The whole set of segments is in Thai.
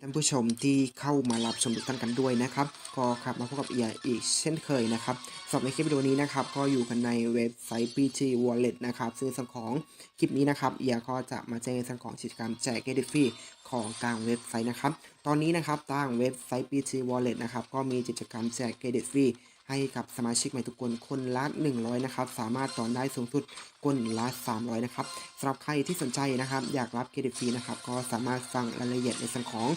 ท่านผู้ชมที่เข้ามารับชมทุกท่านกันด้วยนะครับ ก็ครับมาพบกับเอียอีกเช่นเคยนะครับสำหรับในคลิปวิดีโอนี้นะครับ ก็อยู่กันในเว็บไซต์ PG Wallet นะครับ ซึ่งส่วนของคลิปนี้นะครับ เอียก็จะมาแจ้งในส่วนของกิจกรรมแจกเกดิฟรีของทางเว็บไซต์นะครับ ตอนนี้นะครับทางเว็บไซต์ PG Wallet นะครับ ก็มีกิจกรรมแจกเกดิฟรี ให้กับสมาชิกใหม่ทุกคนคนละ 100 นะครับ สามารถตอนได้สูงสุดคนละ 300 นะครับสำหรับใครที่สนใจนะครับ อยากรับเครดิตฟรีนะครับ ก็สามารถฟังรายละเอียดในส่วนของ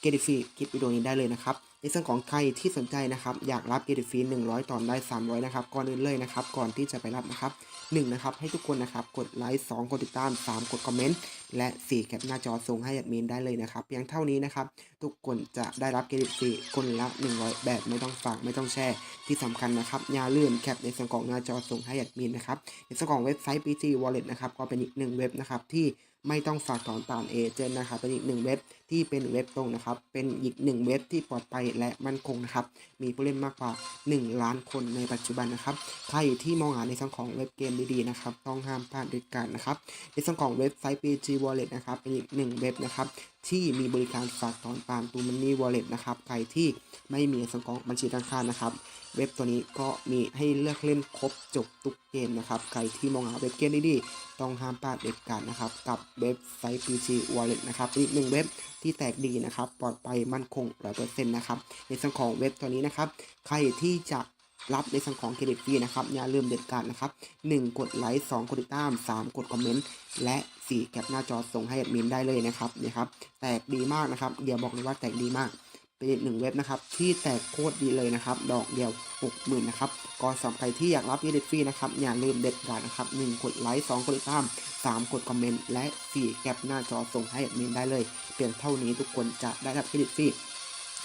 เครดิตฟรีคลิปวิดีโอนี้ได้เลยนะครับ ในส่วนของใครที่สนใจนะครับอยากรับเกรดิตฟรี100 ตอนได้ 300 นะครับก่อนอื่นเลยนะครับ ก่อนที่จะไปรับนะครับ1นะครับให้ทุกคนนะครับกดไลค์2กดติดตาม 3 กดคอมเมนต์และ4แคปหน้าจอส่งให้แอดมินได้เลยนะครับเพียงเท่านี้นะครับ ทุกคนจะได้รับเครดิตฟรีคนละ 100 แบบไม่ต้องฝากไม่ต้องแชร์ที่สำคัญนะครับอย่าลืมแคปในส่วนของหน้าจอส่งให้แอดมินนะครับในส่วนของเว็บไซต์ PG Wallet นะครับก็เป็นอีกหนึ่งเว็บนะครับที่ไม่ต้องฝากถอนตามเอเจนต์นะครับเป็นอีกหนึ่งเว็บที่เป็นเว็บตรงนะครับ เป็นอีกหนึ่งเว็บที่ปลอดภัยและมั่นคงนะครับ มีผู้เล่นมากกว่า 1 ล้านคนในปัจจุบันนะครับ ใครที่มองหาในส่วนของเว็บเกมดีๆนะครับ ต้องห้ามพลาดเด็ดขาดนะครับ ในส่วนของเว็บไซต์ PG Wallet นะครับ เป็นอีกหนึ่งเว็บนะครับที่มีบริการฝากถอนตามตูมันนี่ Wallet นะครับ ใครที่ไม่มีส่วนของบัญชีธนาคารนะครับ เว็บตัวนี้ก็มีให้เลือกเล่นครบจบทุกเกมนะครับ ใครที่มองหาเว็บเกมดีๆต้องห้ามพลาดเด็ดขาดนะครับ กับเว็บไซต์ PG Wallet นะครับอีกหนึ่งเว็บที่แตกดีนะครับ ปลอดภัยมั่นคง100%นะครับในส่วนของเว็บตัวนี้นะครับ ใครที่จะรับในส่วนของเครดิตฟรีนะครับอย่าลืมเด็ดขาดนะครับ 1 กดไลค์2กดติดตาม 3 กดคอมเมนต์ และ 4 แคปหน้าจอส่งให้แอดมินได้เลยนะครับนี่ครับแตกดีมากนะครับเดี๋ยวบอกเลยว่าแตกดีมาก เป็นอีกหนึ่งเว็บนะครับที่แตกโคตรดีเลยนะครับ ดอกเดียว 60,000นะครับก็สำหรับใครที่อยากรับเครดิตฟรีนะครับอย่าลืมเด็ดขาดนะครับ1กดไลค์2กดติดตาม 3 กดคอมเมนต์และ 4 แคปหน้าจอส่งให้แอดมินได้เลย เพียงเท่านี้ทุกคนจะได้รับเครดิตฟรี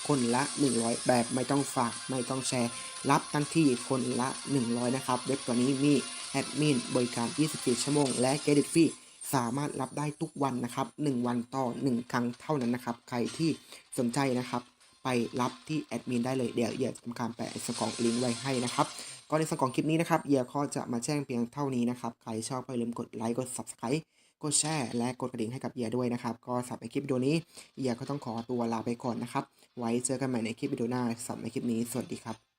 คนละ 100 แบบไม่ต้องฝากไม่ต้องแชร์ รับทันทีคนละ 100 นะครับ เว็บตัวนี้มีแอดมินบริการ 24 ชั่วโมง และเครดิตฟรีสามารถรับได้ทุกวันนะครับ 1 วันต่อ 1 ครั้งเท่านั้นนะครับ ใครที่สนใจนะครับ ไปรับที่แอดมินได้เลยเดี๋ยวเอียจะทำการแปะสกองลิงก์ไว้ให้นะครับก็ในสกองคลิปนี้นะครับเอียก็จะมาแจ้งเพียงเท่านี้นะครับใครชอบก็อย่าลืมกดไลค์กด subscribe กดแชร์และกดกระดิ่งให้กับเอียด้วยนะครับก็สำหรับในคลิปวิดีโอนี้เอียก็ต้องขอตัวลาไปก่อนนะครับไว้เจอกันใหม่ในคลิปวิดีโอหน้าสำหรับในคลิปนี้สวัสดีครับ